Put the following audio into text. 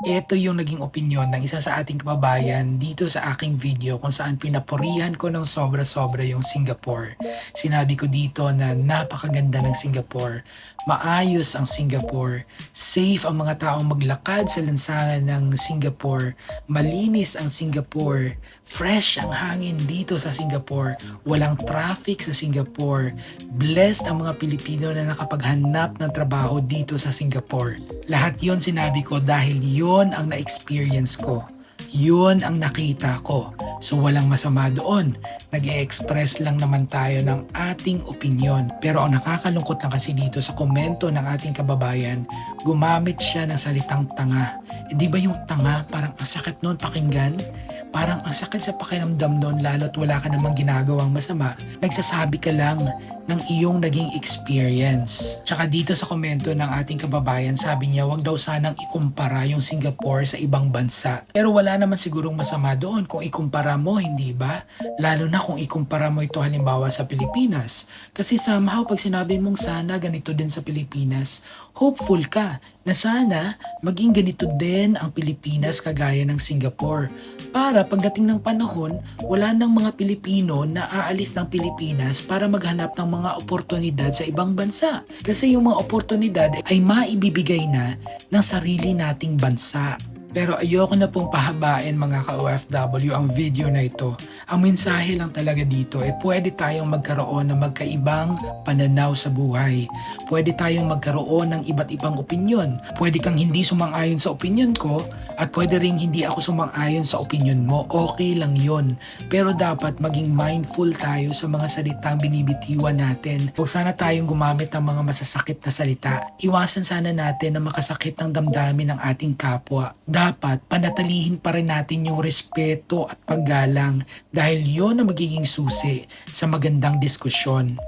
Ito yung naging opinion ng isa sa ating kababayan dito sa aking video kung saan pinapurihan ko ng sobra-sobra yung Singapore. Sinabi ko dito na napakaganda ng Singapore, maayos ang Singapore, safe ang mga taong maglakad sa lansangan ng Singapore, malinis ang Singapore, fresh ang hangin dito sa Singapore, walang traffic sa Singapore, blessed ang mga Pilipino na nakapaghanap ng trabaho dito sa Singapore. Lahat yon sinabi ko dahil yon ang na-experience ko. Yun ang nakita ko. So walang masama doon. nag express lang naman tayo ng ating opinion. Pero ang nakakalungkot lang kasi dito sa komento ng ating kababayan, gumamit siya ng salitang tanga. Eh, di ba yung tanga, parang ang sakit noon pakinggan? Parang ang sakit sa pakiramdam noon lalo't wala ka namang ginagawang masama. Nagsasabi ka lang ng iyong naging experience. Tsaka dito sa komento ng ating kababayan, sabi niya wag daw sanang ikumpara yung Singapore sa ibang bansa. Pero wala naman sigurong masama doon kung ikumpara mo, hindi ba? Lalo na kung ikumpara mo ito halimbawa sa Pilipinas. Kasi somehow pag sinabi mong sana ganito din sa Pilipinas, hopeful ka na sana maging ganito din ang Pilipinas kagaya ng Singapore. Para pagdating ng panahon, wala nang mga Pilipino na aalis ng Pilipinas para maghanap ng mga oportunidad sa ibang bansa. Kasi yung mga oportunidad ay maibibigay na ng sarili nating bansa. Pero ayoko na pong pahabain mga ka-OFW ang video na ito. Ang mensahe lang talaga dito ay pwede tayong magkaroon ng magkaibang pananaw sa buhay. Pwede tayong magkaroon ng iba't ibang opinyon. Pwede kang hindi sumang-ayon sa opinyon ko at pwede ring hindi ako sumang-ayon sa opinyon mo. Okay lang yon. Pero dapat maging mindful tayo sa mga salitang binibitiwan natin. Huwag sana tayong gumamit ng mga masasakit na salita. Iwasan sana natin na makasakit ng damdamin ng ating kapwa dapat panatilihin pa rin natin yung respeto at paggalang dahil yon ang magiging susi sa magandang diskusyon.